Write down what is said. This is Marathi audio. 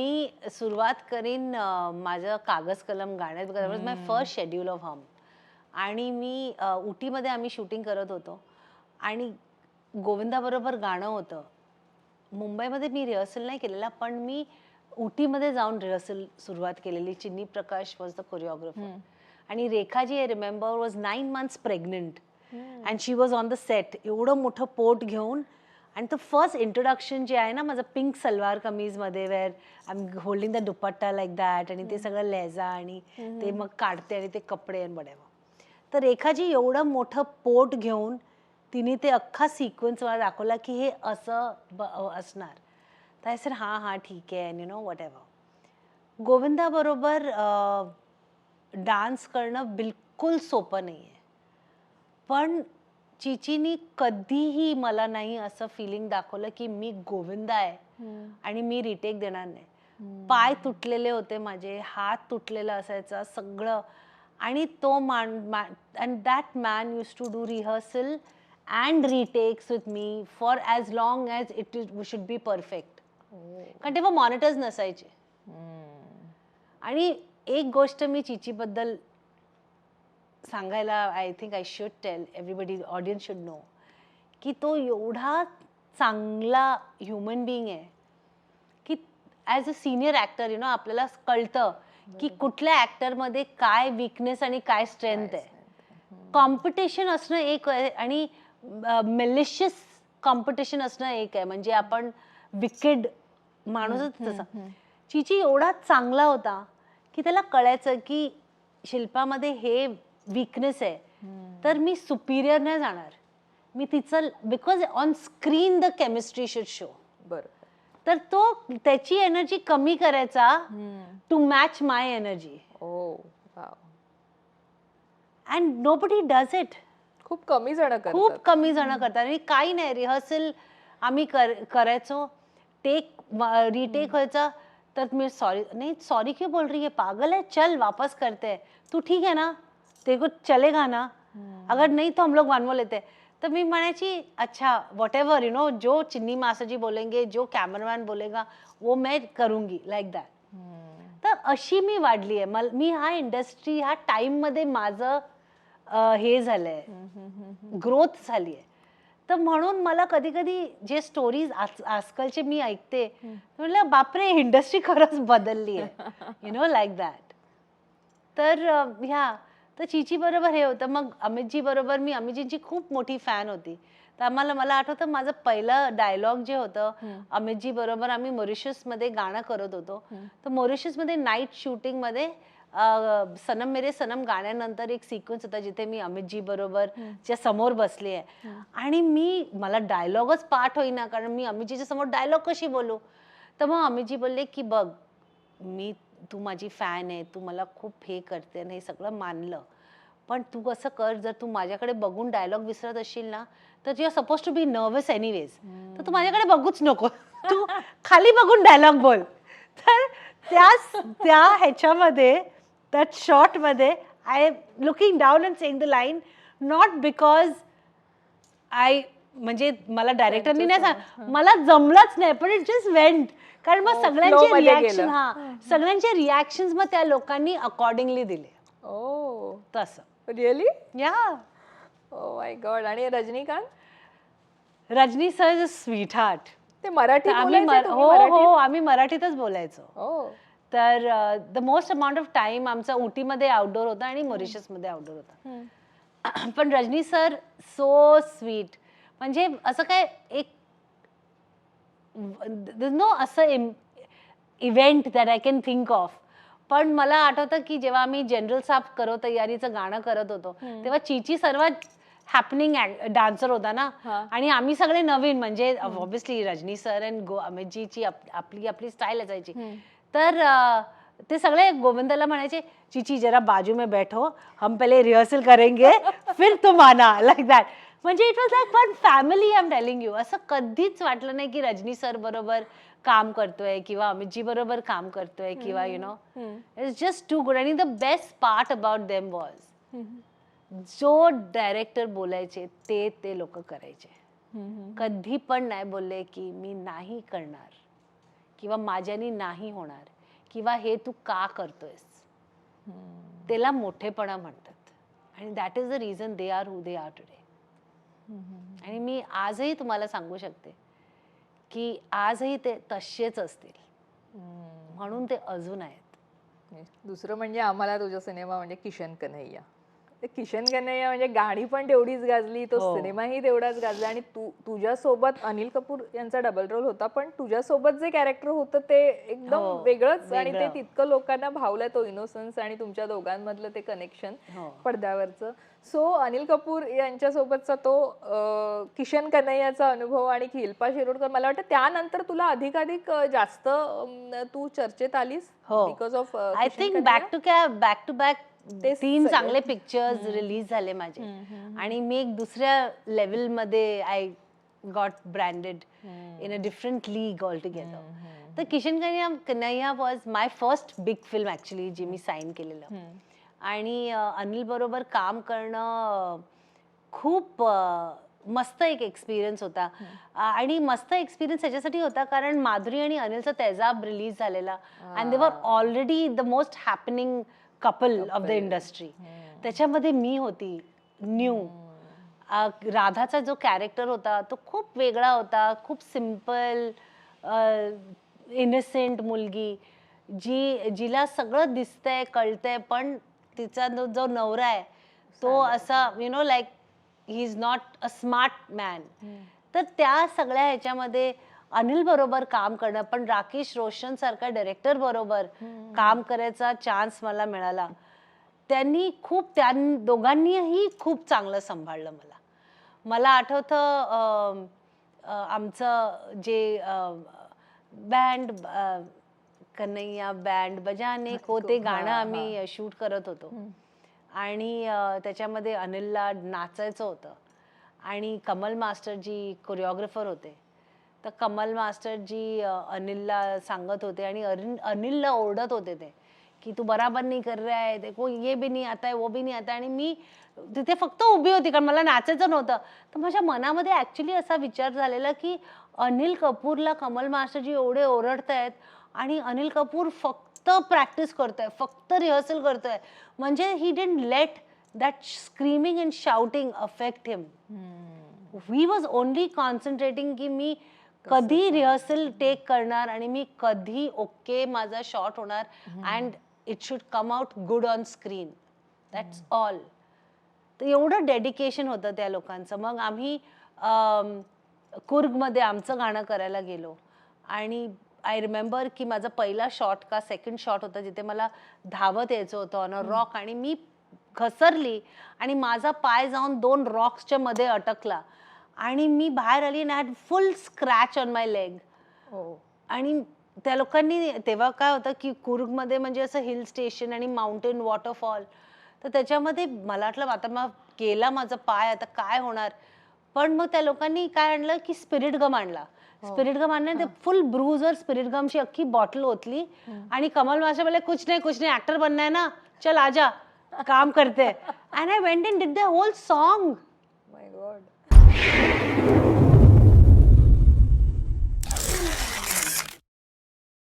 मी सुरुवात करीन माझं कागज कलम गाण्यात my first schedule of Hum आणि मी उटीमध्ये आम्ही शूटिंग करत होतो. आणि गोविंदाबरोबर गाणं होतं. मुंबईमध्ये मी रिहर्सल नाही केलेला पण मी उटीमध्ये जाऊन रिहर्सल सुरुवात केलेली. चिन्नी प्रकाश वॉज द कोरिओग्राफर आणि Rekha ji I remember was nine months pregnant and she was on the set एवढं मोठं पोट घेऊन आणि तो फर्स्ट इंट्रोडक्शन जे आहे ना माझं pink salwar कमीजमध्ये where I am holding the dupatta like that आणि ते सगळं लेझा आणि ते मग काढते आणि ते कपडे आणि बडेवा तर रेखाजी एवढं मोठं पोट घेऊन तिने ते अख्खा सिक्वेन्स मला दाखवला की हे असं ब असणार. तर सर हां हां ठीक आहे यू नो वॉट एव्हर गोविंदाबरोबर डान्स करणं बिलकुल सोपं नाही आहे पण चिचीनी कधीही मला नाही असं फिलिंग दाखवलं की मी गोविंदा आहे आणि मी रिटेक देणार नाही. पाय तुटलेले होते माझे हात तुटलेला असायचा सगळं. आणि तो मान and that man used to do rehearsal and retakes with me for as long as it is should be perfect कारण तेव्हा मॉनिटर्स नसायचे. आणि एक गोष्ट मी चिचीबद्दल सांगायला I think I should tell everybody audience should know की तो एवढा चांगला ह्युमन बिईंग आहे की as a senior actor you know आपल्याला कळतं की कुठल्या ॲक्टरमध्ये काय विकनेस आणि काय स्ट्रेंथ आहे. कॉम्पिटिशन असणं एक आहे आणि मेलिशियस कॉम्पिटिशन असणं एक आहे. म्हणजे आपण विकेड माणूसच तसा. चिची एवढा चांगला होता की त्याला कळायचं की शिल्पामध्ये हे विकनेस आहे. तर मी सुपिरियर नाही जाणार. मी तिचं because on screen the chemistry should show बरोबर. तर तो त्याची एनर्जी कमी करायचा to match my energy and nobody does it खूप कमी जण खूप कमी जण करतात. आणि काही नाही रिहर्सल आम्ही कर करायचो. टेक रिटेक व्हायचा. तर मी सॉरी नहीं सॉरी क्यों बोल रही है? पागल है? चल वापस करते. तू ठीक है ना? तेरे को चलेगा ना। अगर नहीं तो हम लोग वन वो लेते हैं। तर मी म्हणायची अच्छा वॉट एव्हर यू नो जो चिन्नी मास्टर जी बोलेंगे जो कॅमेरामॅन बोलेगा वो मैं करूंगी लाईक दॅट तर अशी मी वाढली आहे। मल मी हा इंडस्ट्री ह्या टाईममध्ये माझं हे झालंय। ग्रोथ झाली आहे। तर म्हणून मला कधी कधी जे स्टोरीज आज आजकालचे मी ऐकते म्हटलं बापरे इंडस्ट्री खरंच बदलली आहे. यु नो लाईक दॅट तर ह्या तर चिची बरोबर हे होतं. मग अमितजी बरोबर मी अमितजींची खूप मोठी फॅन होती. तर आम्हाला मला आठवतं माझं पहिलं डायलॉग जे होतं अमितजी बरोबर आम्ही मॉरिशसमध्ये गाणं करत होतो. तर मॉरिशसमध्ये नाईट शूटिंगमध्ये सनम मेरे सनम गाण्यानंतर एक सिक्वेन्स होता जिथे मी अमितजी बरोबर च्या समोर बसली आहे. आणि मी मला डायलॉगच पाठ होईना कारण मी अमितजीच्या समोर डायलॉग कशी बोलू? तर मग अमितजी बोलले की बघ मी तू माझी फॅन आहे तू मला खूप हे करते आणि हे सगळं मानलं. पण तू कसं कर जर तू माझ्याकडे बघून डायलॉग विसरत असशील ना तर you are suppose to be nervous anyways तर तू माझ्याकडे बघूच नको. तू खाली बघून डायलॉग बोल. तर त्या त्या ह्याच्यामध्ये त्या शॉर्टमध्ये I am looking down and saying the line not because I म्हणजे मला डायरेक्टरनी नाही सांग मला जमलंच नाही पण इट जस्ट वेंट कारण मग Oh, सगळ्यांचे रिॲक्शन. हा सगळ्यांचे रिॲक्शन मग त्या लोकांनी अकॉर्डिंगली दिले. ओ. तसं. रिअली या. ओ माय गॉड आणि Rajinikanth? Rajini sir is sweet heart ते मराठी आम्ही हो? हो आम्ही मराठीतच बोलायचो. तर the most amount of time आमचा उटीमध्ये आउटडोर होता आणि मॉरिशसमध्ये आउटडोर होता. पण रजनी सर सो स्वीट म्हणजे असं काय एक नो असं event that I can think of पण मला आठवतं की जेव्हा आम्ही जनरल साफ करो तयारीचं गाणं करत होतो तेव्हा चिची सर्वात हॅपनिंग डान्सर होता ना. आणि आम्ही सगळे नवीन म्हणजे ऑब्विसली रजनी सर अँड गो अमितजीची आप- आपली आपली स्टाईल असायची. तर ते सगळे गोविंदाला म्हणायचे चिची जरा बाजू में बैठो हम पहले रिहर्सल करेंगे फिर तुम आना लाईक दॅट म्हणजे it was like one family I am telling you असं कधीच वाटलं नाही की रजनी सर बरोबर काम करतोय किंवा अमितजी बरोबर काम करतोय किंवा you know it's just too good आणि the best part about them was जो डायरेक्टर बोलायचे ते ते लोक करायचे. कधी पण नाही बोलले की मी नाही करणार किंवा माझ्यानी नाही होणार किंवा हे तू का करतोयस. त्याला मोठेपणा म्हणतात. आणि that is the reason they are who they are today. आणि मी आजही तुम्हाला सांगू शकते की आजही ते तसेच असतील. म्हणून ते अजून आहेत. दुसरं म्हणजे आम्हाला तुझा सिनेमा म्हणजे किशन कन्हैया. किशन कन्हैया म्हणजे गाणी पण तेवढीच गाजली तो हो. सिनेमाही तेवढाच गाजला आणि तू तुझ्यासोबत अनिल कपूर यांचा डबल रोल होता पण तुझ्यासोबत जे कॅरेक्टर होतं ते एकदम हो, वेगळंच आणि ते वेगळं. तितकं लोकांना भावलं तो इनोसन्स आणि तुमच्या दोघांमधलं ते कनेक्शन हो पडद्यावरचं सो अनिल कपूर यांच्यासोबतचा तो अं, किशन कन्हैयाचा अनुभव आणि शिल्पा शिरोडकर मला वाटतं त्यानंतर तुला अधिकाधिक अं, जास्त अं, तू चर्चेत आलीस हो. Because of I think back to कॅ बॅक टू बॅक तेच तीन. चांगले पिक्चर्स रिलीज झाले माझे. आणि मी एक दुसऱ्या लेवलमध्ये I got branded in a different league all together तर Kishan Kanhaiya Kanhaiya was my first big film actually जी मी साईन केलेलं. आणि अनिल बरोबर काम करणं खूप मस्त एक एक्सपिरियन्स होता. आणि मस्त एक्सपिरियन्स ह्याच्यासाठी होता कारण माधुरी आणि अनिलचा तेजाब रिलीज झालेला. And they were already the most happening couple of the industry त्याच्यामध्ये मी होती न्यू राधाचा जो कॅरेक्टर होता तो खूप वेगळा होता खूप सिंपल इनसेंट मुलगी जी जिला सगळं दिसतंय कळतंय पण तिचा जो जो नवरा आहे तो असा you know like he is not a smart man तर त्या सगळ्या ह्याच्यामध्ये अनिल बरोबर काम करणं पण राकेश रोशन सारखा डायरेक्टर बरोबर काम करायचा चान्स मला मिळाला. त्यांनी खूप त्या दोघांनीही खूप चांगलं सांभाळलं मला. मला आठवतं आमचं जे बँड कन्हैया बँड बजाने को ते गाणं. आम्ही शूट करत होतो. आणि त्याच्यामध्ये अनिलला नाचायचं होतं. आणि कमल मास्टरजी कोरिओग्राफर होते. तर कमल मास्टरजी अनिलला सांगत होते आणि अनिल अनिलला ओरडत होते ते की तू बराबर नाही कर रहा है देखो ये भी नहीं आता है वो भी नहीं आता है. आणि मी तिथे फक्त उभी होती कारण मला नाचायचं नव्हतं. तर माझ्या मनामध्ये ॲक्च्युली असा विचार झालेला की अनिल कपूरला कमल मास्टरजी एवढे ओरडतायत आणि अनिल कपूर फक्त प्रॅक्टिस करतोय फक्त रिहर्सल करतोय. म्हणजे he didn't let that screaming and shouting affect him we was only concentrating की मी कधी रिहर्सल टेक करणार आणि मी कधी ओके माझा शॉट होणार and it should come out good on screen that's all तर एवढं डेडिकेशन होतं त्या लोकांचं. मग आम्ही कुर्गमध्ये आमचं गाणं करायला गेलो. आणि आय रिमेंबर की माझा पहिला शॉट का सेकंड शॉट होता जिथे मला धावत यायचं होतं ऑन अ रॉक आणि मी घसरली आणि माझा पाय जाऊन दोन रॉक्सच्या मध्ये अटकला. आणि मी बाहेर आली आणि had full scratch on my leg हो. आणि त्या लोकांनी तेव्हा काय होतं की कुर्गमध्ये म्हणजे असं हिल स्टेशन आणि माउंटेन वॉटरफॉल तर त्याच्यामध्ये मला वाटलं आता मग गेला माझा पाय आता काय होणार? पण मग त्या लोकांनी काय आणलं की स्पिरिट गम आणला. स्पिरिट गम आणलं ते फुल ब्रूजवर स्पिरिट गमची अख्खी बॉटल ओतली. आणि कमल मास्टर बोले कुछ नाही कुछ नाही ऍक्टर बनना है ना. चल आजा काम करते. And I went in did the whole song